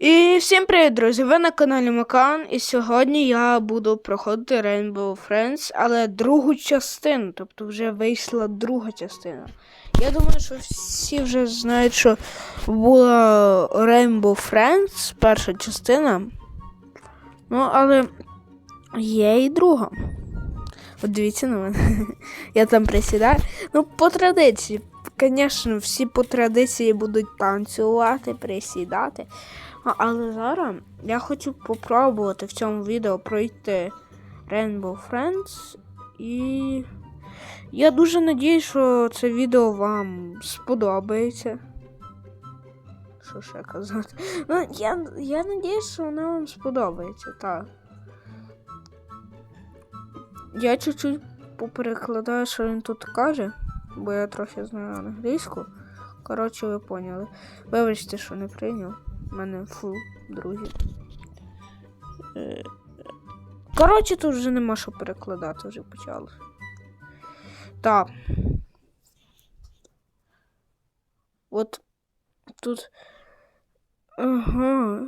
І всім привіт, друзі! Ви на каналі Макан, і сьогодні я буду проходити Rainbow Friends, але другу частину, тобто вже вийшла друга частина. Я думаю, що всі вже знають, що була Rainbow Friends, перша частина. Ну, але є і друга. От дивіться на мене. Я там присідаю. Ну, по традиції. Звісно, всі по традиції будуть танцювати, присідати. Але зараз я хочу попробувати в цьому відео пройти Rainbow Friends. І я дуже надію, що це відео вам сподобається. Що ще казати? Ну, я, я надіюсь, що воно вам сподобається, так. Я чуть-чуть поперекладаю, що він тут каже, бо я трохи знаю англійську. Коротше, ви поняли. Вибачте, що не прийняв. У мене фу, друзі. Е, Коротше, тут вже нема що перекладати, вже почало. Так. От тут. Ага.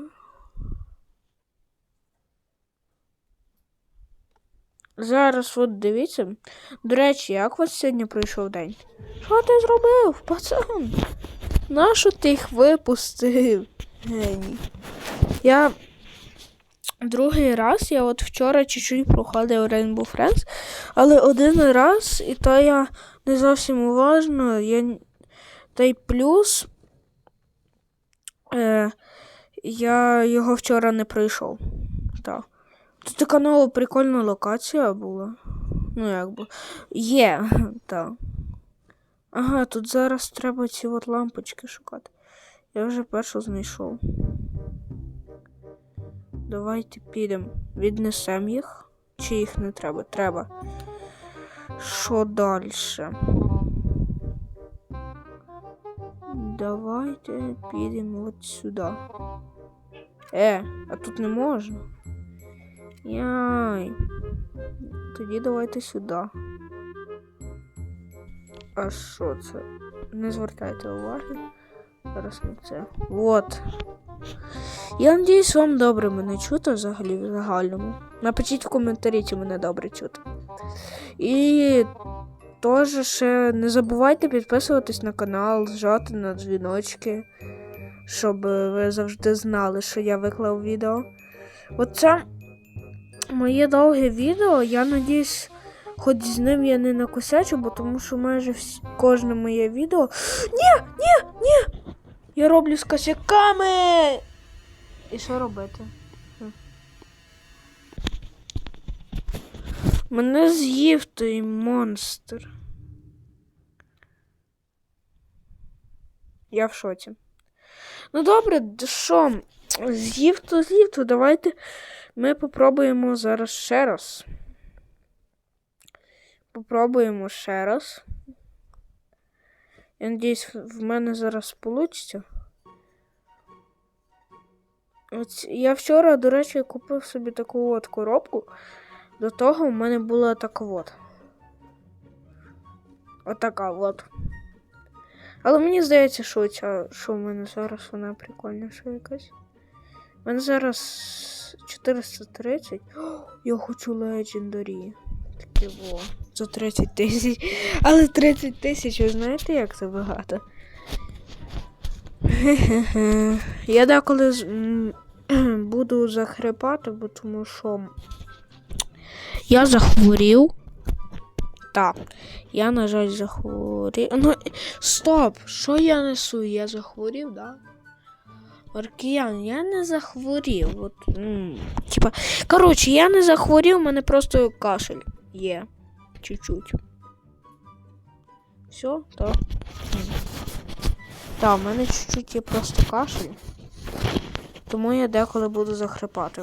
Зараз от дивіться. До речі, як у вас сьогодні пройшов день? Що ти зробив, пацан? Нащо ти їх випустив? Геній. Я другий раз, я от вчора чуть-чуть проходив Rainbow Friends, але один раз, і то я не зовсім уважно, я... та й плюс е, я його вчора не пройшов. Так. Тут така нова прикольна локація була. Ну, як би. Є, так. Ага, тут зараз треба ці от лампочки шукати. Я вже першу знайшов. Давайте підемо. Віднесемо їх. Чи їх не треба? Треба. Що далі? Давайте підемо от сюди. Е, а тут не можна. Яй. Тоді давайте сюди. А що це? Не звертайте уваги. Зараз. Вот. Я надіюсь, вам добре мене чути взагалі в загальному. Напишіть в коментарі, чи мене добре чути. І теж ще не забувайте підписуватись на канал, жати на дзвіночки, щоб ви завжди знали, що я виклав відео. Оце моє довге відео, я надіюсь. Хоч з ним я не накосячу, бо тому що майже всі, кожне моє відео. Ні, ні, ні! Я роблю з косяками. І що робити? Мене з'їв той монстр. Я в шоці. Ну добре, що? З'їв то з'їв, то давайте ми попробуємо зараз ще раз. Попробуємо ще раз. Я надіюсь, в мене зараз вийде. Я вчора, до речі, купив собі таку от коробку. До того в мене була така от. Отака от. Але мені здається, що ця, що в мене зараз вона прикольніша якась. У мене зараз 430. О, я хочу Legendary. Таке во. За 30 тисяч. Але 30 тисяч, ви знаєте, як це багато? Я деколи буду захрипати, бо тому що я захворів. Так, я, на жаль, захворів. Ну, стоп! Що я несу? Я захворів, да? Маркіян, я не захворів. От, м, типа, коротше, я не захворів, у мене просто кашель є. Чуть-чуть. Все, так. Так, у мене чуть-чуть є просто кашель. Тому я деколи буду захрипати.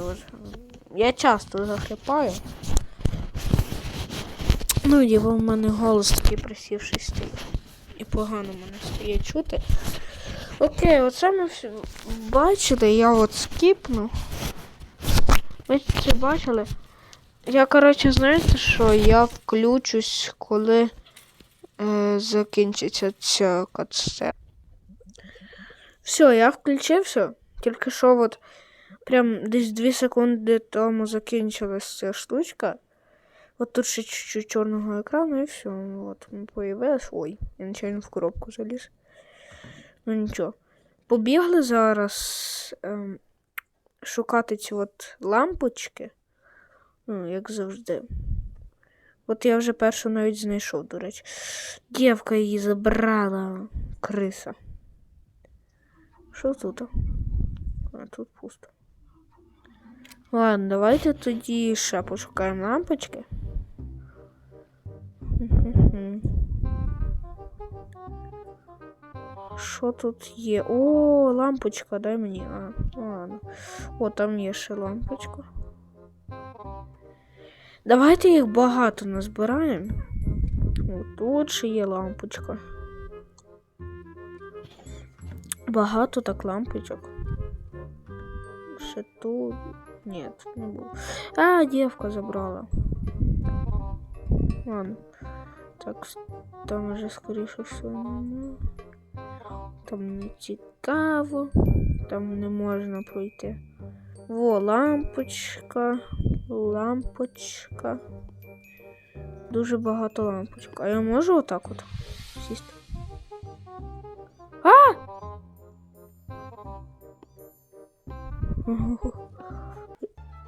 Я часто захрипаю. Ну, і в мене голос такий присівший стоїть. І погано мене стає чути. Окей, оце ми всі бачили, я от скіпну. Ви це бачили? Я, коротше, знаєте що, я включусь, коли е, закінчиться ця катсцена. Все, я включився. Тільки що от прям десь 2 секунди тому закінчилась ця штучка. От тут ще чуть-чуть чорного екрану і все. От появилось. Ой, я нечайно в коробку заліз. Ну нічого. Побігли зараз ем, шукати ці от лампочки. Ну, як завжди. От я вже першу навіть знайшов, до речі. Дівка її забрала. Криса. Що тут? А тут пусто. Ладно, давайте тоді ще пошукаємо лампочки. Мгм. Що тут є? О, лампочка, дай мені. А, ну ладно. О, там є ще лампочка. Давайте їх багато назбираємо. О, тут ще є лампочка. Багато так лампочок. Ще тут. Ні, тут не було. А, дівка забрала. Ладно. Так, с- там вже скоріше все нема. Там не цікаво. Там не можна пройти. Во, лампочка. Лампочка. Дуже багато лампочок. А я можу отак от сісти? А!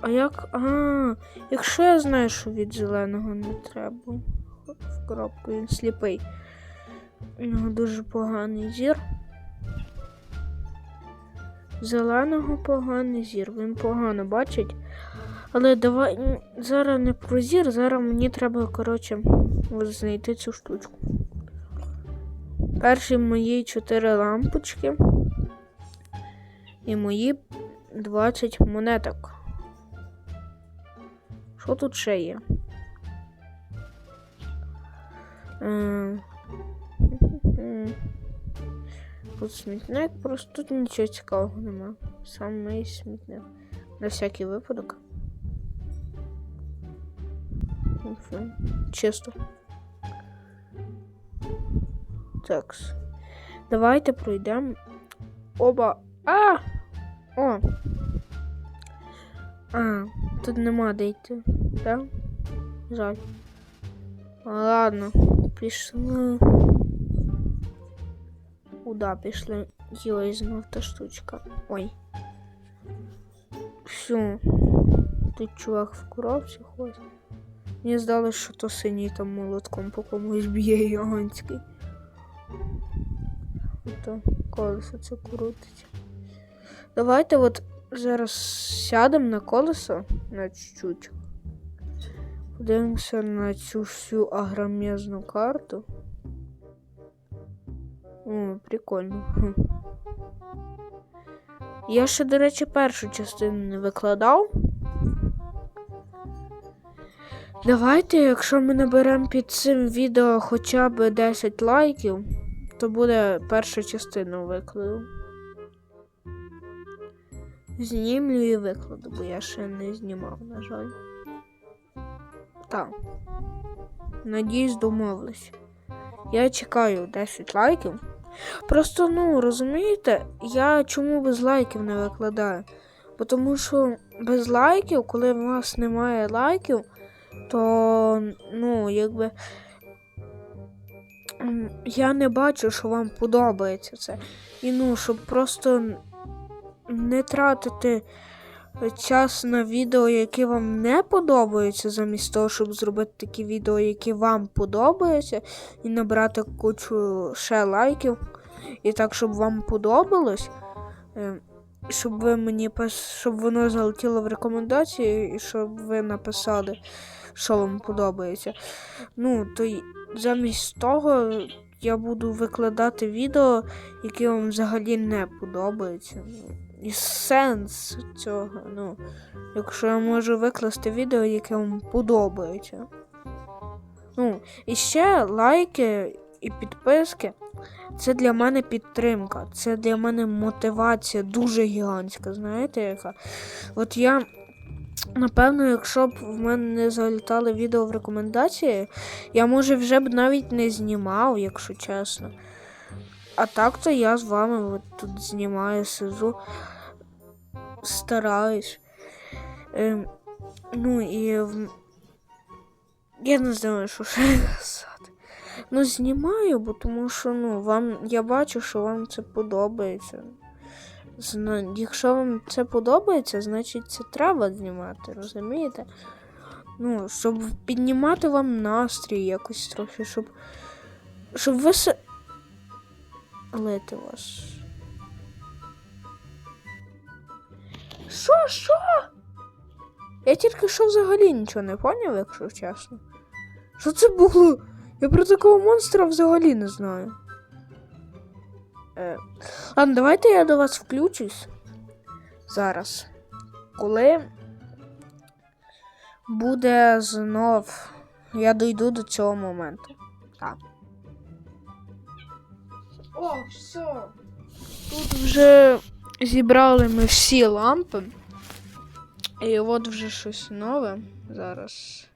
А як. А, якщо я знаю, що від зеленого не треба. В коробку він сліпий. У нього дуже поганий зір. Зеленого поганий зір. Він погано бачить. Але давай зараз не про зір, зараз мені треба, коротше, знайти цю штучку. Перші мої 4 лампочки. І мої 20 монеток. Що тут ще є? Е, Тут смітник, просто тут нічого цікавого нема. Саме смітник. На всякий випадок. Чисто. Так. Давайте пройдемо. Оба. А! О! А, тут нема де йти, так? Жаль. А, ладно, пішли. Куда пішли? Йой, знов та штучка. Ой. Все. Тут чувак в коробці ходить. Мені здалося, що то синій там молотком по комусь б'є гігантський. Ото колесо це крутить. Давайте от зараз сядемо на колесо на чуть-чуть. Подивимося на цю всю агромезну карту. О, прикольно. Я ще, до речі, першу частину не викладав. Давайте, якщо ми наберемо під цим відео хоча б 10 лайків, то буде перша частина викладу. Знімлю і викладу, бо я ще не знімав, на жаль. Так. Надіюсь, домовились. Я чекаю 10 лайків. Просто, ну, розумієте, я чому без лайків не викладаю? Бо Тому що без лайків, коли у вас немає лайків, то, ну, якби. Я не бачу, що вам подобається це. І ну, щоб просто не тратити час на відео, які вам не подобаються, замість того, щоб зробити такі відео, які вам подобаються, і набрати кучу ще лайків. І так, щоб вам подобалось, е, щоб ви мені щоб воно залетіло в рекомендації, і щоб ви написали, що вам подобається. Ну, то замість того я буду викладати відео, які вам взагалі не подобаються. І сенс цього. Ну, якщо я можу викласти відео, яке вам подобається. Ну, і ще лайки і підписки. Це для мене підтримка, це для мене мотивація дуже гігантська, знаєте яка? От я, напевно, якщо б в мене не залітали відео в рекомендації, я, може, вже б навіть не знімав, якщо чесно. А так то я з вами от тут знімаю, сижу. стараюсь. Ем, ну і я не знаю, що ще казати. Ну, знімаю, бо тому що ну, вам я бачу, що вам це подобається. Зна... Якщо вам це подобається, значить це треба знімати, розумієте? Ну, щоб піднімати вам настрій якось трохи, щоб. Щоб ви. Лити вас. Що, що? Я тільки що взагалі нічого не поняв, якщо чесно. Що це було? Я про такого монстра взагалі не знаю. Е, ладно, давайте я до вас включусь зараз. Коли буде знов. Я дойду до цього моменту. Так. О, все. Тут вже зібрали ми всі лампи. І от вже щось нове. Зараз.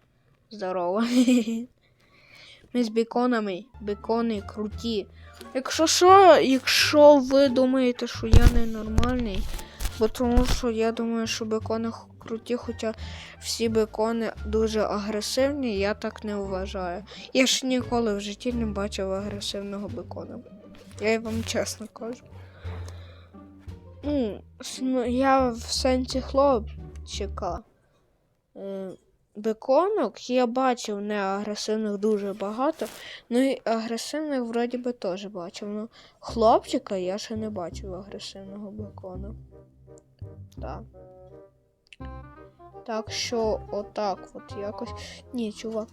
Здорово. Ми з беконами. Бекони круті. Якщо що, якщо ви думаєте, що я ненормальний, бо тому що я думаю, що бекони круті, хоча всі бекони дуже агресивні, я так не вважаю. Я ж ніколи в житті не бачив агресивного бекона. Я вам чесно кажу. Ну, я в сенсі хлопчика. Беконок я бачив не агресивних дуже багато, ну і агресивних вроді би теж бачив. Ну, хлопчика я ще не бачив агресивного бекона. Так. Так що отак от якось. Ні, чувак.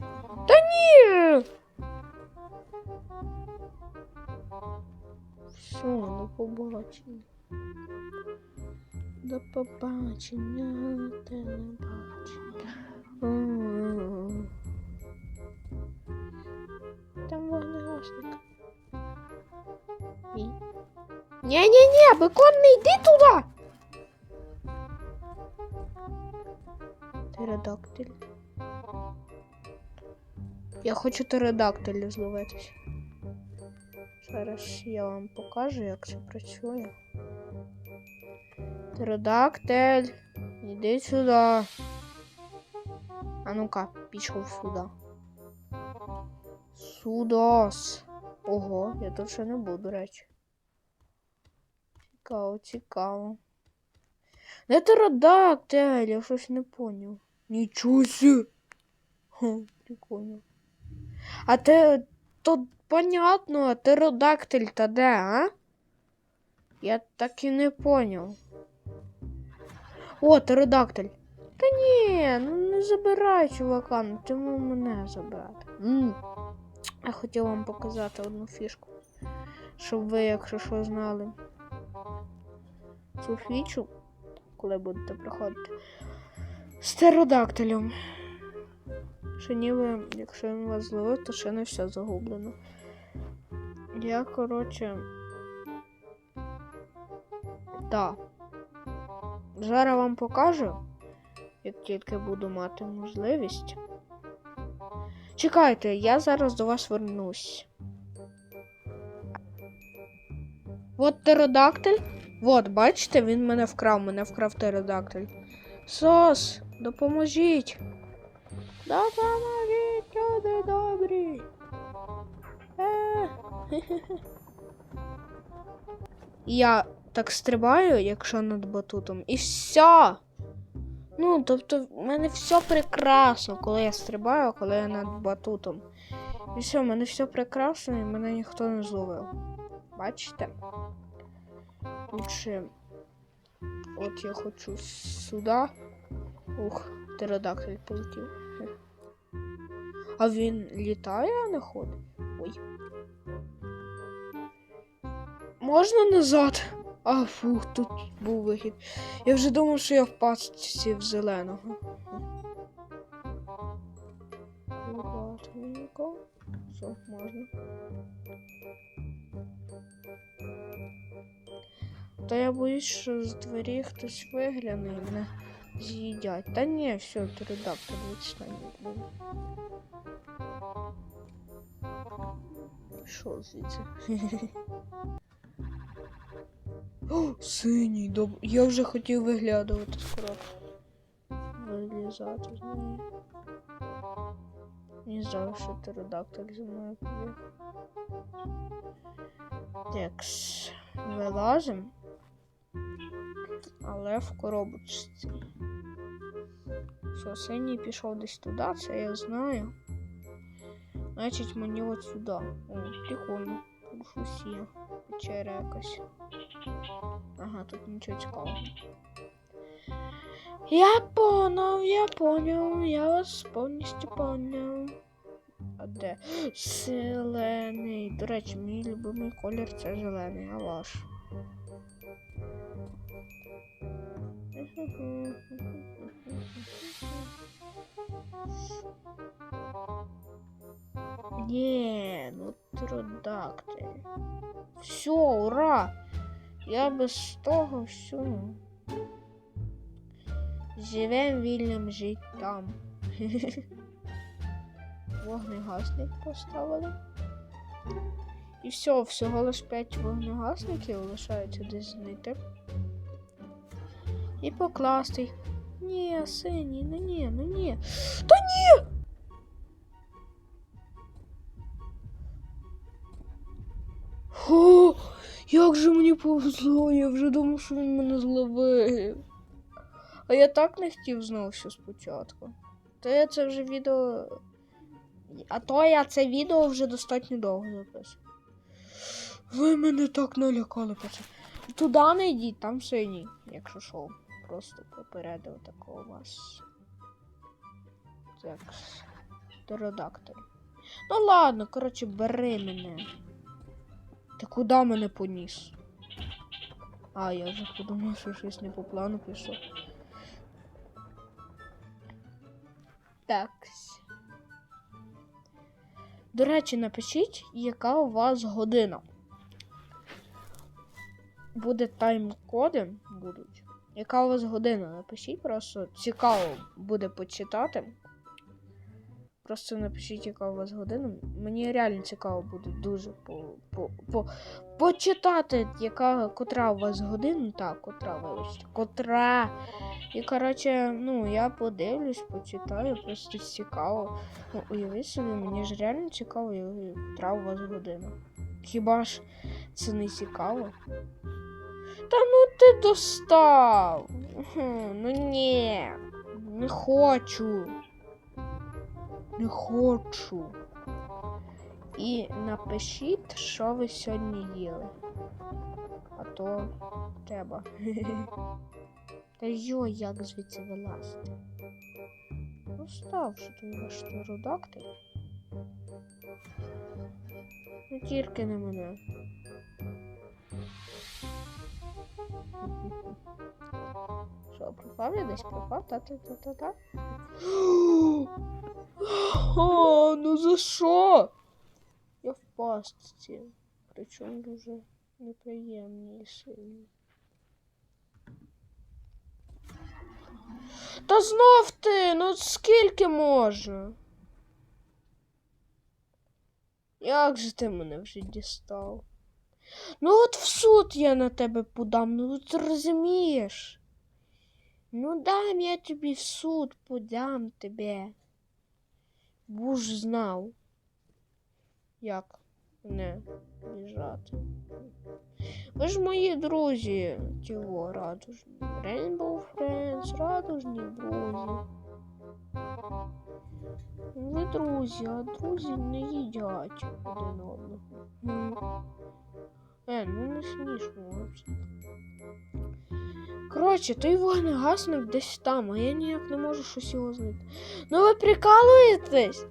Та ні! Все, до побачення. До побачення, телебачення. Там вогнегасник. Ні-ні-ні, бекон не йди туди! Птеродактиль. Я хочу птеродактиля зловитись. Зараз я вам покажу, як це працює. Птеродактиль, іди сюди. А ну-ка, пішов сюди. Судос. Ого, я тут ще не був, до речі. Цікаво, цікаво. Де птеродактиль? Я щось не поняв. Нічого. Ха, прикольно. А те то понятно, а птеродактиль та де, а? Я так і не поняв. О, птеродактиль. Та ні, ну не забирай, чувака, ну мав мене забрати. м Я хотів вам показати одну фішку. Щоб ви, якщо що, знали. Цю фічу, коли будете приходити. З птеродактилем. Ще ніби, якщо він вас зловив, то ще не все загублено. Я, коротше. Так. Зараз вам покажу, як тільки буду мати можливість. Чекайте, я зараз до вас вернусь. От птеродактиль. От, бачите, він мене вкрав, мене вкрав птеродактиль. Сос, допоможіть. Допоможіть, Я так стрибаю, якщо над батутом, і все. Ну, тобто, в мене все прекрасно, коли я стрибаю, а коли я над батутом. І все, в мене все прекрасно, і мене ніхто не зловив. Бачите? Лучше. От я хочу сюди. Ух, птеродактиль полетів. А він літає, а не ходить? Ой. Можна назад? А, фух, тут був вихід. Я вже думав, що я в пастці в зеленого. Все, можна. Та я боюсь, що з двері хтось вигляне і мене з'їдять. Та ні, все, птеродактиль відстань від мене. Що звідси? О, синій, доб... Я вже хотів виглядувати скоро. Вилізати з неї. Мені здалося, що птеродактиль зі мною побіг. Такс. Вилазим. Але в коробочці. Все, синій пішов десь туди, це я знаю. Значить мені от сюди. О, прикольно. Тут щось є. Печера якась. Ага, тут нічого цікавого. Я понял, я понял, я вас повністю понял. А де? Зелений. До речі, мій любимий колір це зелений, а ваш. Не, ну трудактиль. Все, ура! Я без того всього. Живем вільним життям. Вогнегасник поставили. І все, всього лиш 5 вогнегасників лишається десь знайти. І покласти їх. Ні, синій, ну ні, ну ні. Та ні! Мені повезло, я вже думав, що він мене зловив. А я так не хотів знову все спочатку. То я це вже відео. А то я це відео вже достатньо довго записую. Ви мене так налякали, пацан. Туди не йдіть, там синій, якщо що. Просто попередив такого вас. Так. Птеродактиль. Ну ладно, коротше, бери мене. Ти куди мене поніс? А, я вже подумав, що щось не по плану пішло. Так. До речі, напишіть, яка у вас година. Буде тайм-коди будуть. Яка у вас година? Напишіть, просто цікаво буде почитати. Просто напишіть, яка у вас година. Мені реально цікаво буде дуже по, по, по, почитати, яка котра у вас година. Так, котра, вибачте. Котра. І, коротше, ну, я подивлюсь, почитаю, просто цікаво. Ну, уявіть собі, мені ж реально цікаво, котра у вас година. Хіба ж це не цікаво? Та ну ти достав. Ну ні, не хочу. Не хочу. І напишіть, що ви сьогодні їли. А то треба. Та йо, як звідси вилазити? Ну став, що ти ваш птеродактиль. Ну тільки не мене. Пропав я десь пропав? Та-та-та-та-та. О, ну за що? Я в пастці. Причому дуже неприємні і сильні. Та знов ти, ну скільки можна? Як же ти мене вже дістав? Ну от в суд я на тебе подам, ну ти розумієш? Ну дам я тобі в суд, подам тебе. Буж знав, як не біжати. Ви ж мої друзі, тіло радужні. Rainbow Friends, радужні друзі. Ви друзі, а друзі не їдять один одного. Е, ну не смішно взагалі. Коротше, той вогнегасник десь там, а я ніяк не можу щось його знайти. Ну ви прикалуєтесь?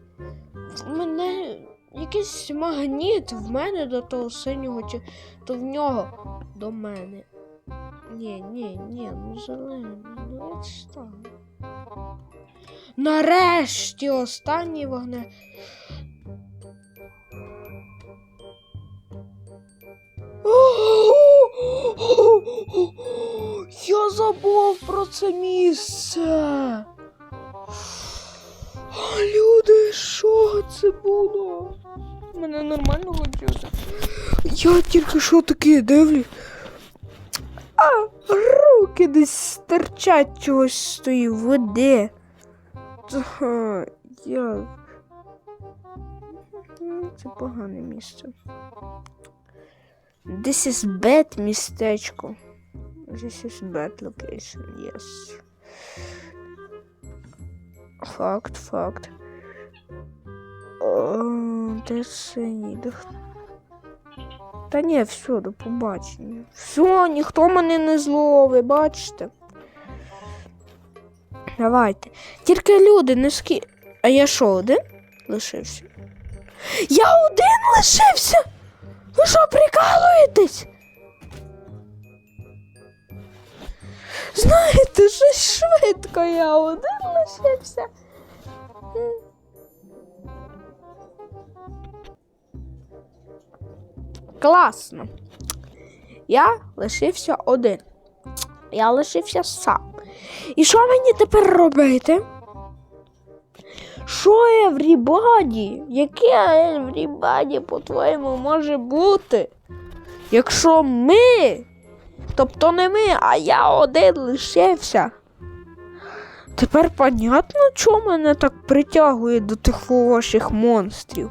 В мене якийсь магніт в мене до того синього, чи то в нього до мене. Ні, ні, ні, ну зелений, ну відстань. Нарешті останній вогне. Я забув про це місце. Люди, що це було? Мене нормально хотілося. Я тільки що таке дивлю. А, руки десь стирчать чогось з тої води. Та, як? Це погане місце. This is bad містечко. This is bad location, yes. Факт, факт. Де синій? Та ні, все, до побачення. Все, ніхто мене не зловить, бачите? Давайте. Тільки люди не скі. А я що, один лишився? Я один лишився! Ви що, прикалуєтесь? Знаєте, щось швидко я один лишився. Класно. Я лишився один. Я лишився сам. І що мені тепер робити? Що еврібаді? Яке еврібаді, по-твоєму, може бути? Якщо ми, тобто не ми, а я один лишився. Тепер понятно, чому мене так притягує до тих ваших монстрів.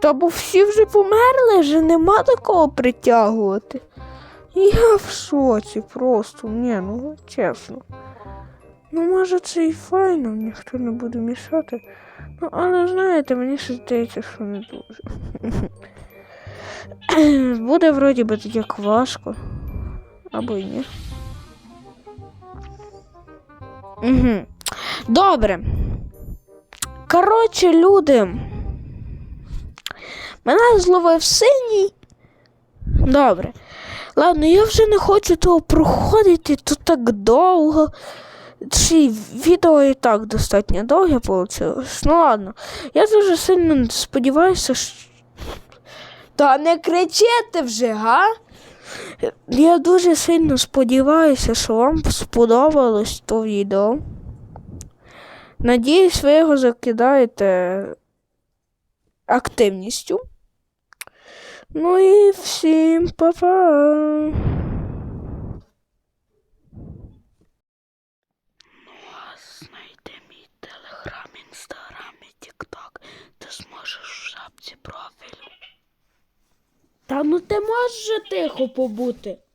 Та бо всі вже померли, вже нема такого притягувати. Я в шоці просто, ні, ну чесно. Ну, може, це і файно, ніхто не буде мішати. Ну, але знаєте, мені ще здається, що не дуже. Буде вроді би як важко. Або й ні. Угу. Добре. Коротше, люди. Мене зловив синій. Добре. Ладно, я вже не хочу того проходити, тут так довго. Чи відео і так достатньо довге вийшло. Ну ладно. Я дуже сильно сподіваюся, що. Та не кричите вже, га? Я дуже сильно сподіваюся, що вам сподобалось то відео. Надіюсь, ви його закидаєте активністю. Ну і всім па-па! Та ну ти можеш же тихо побути.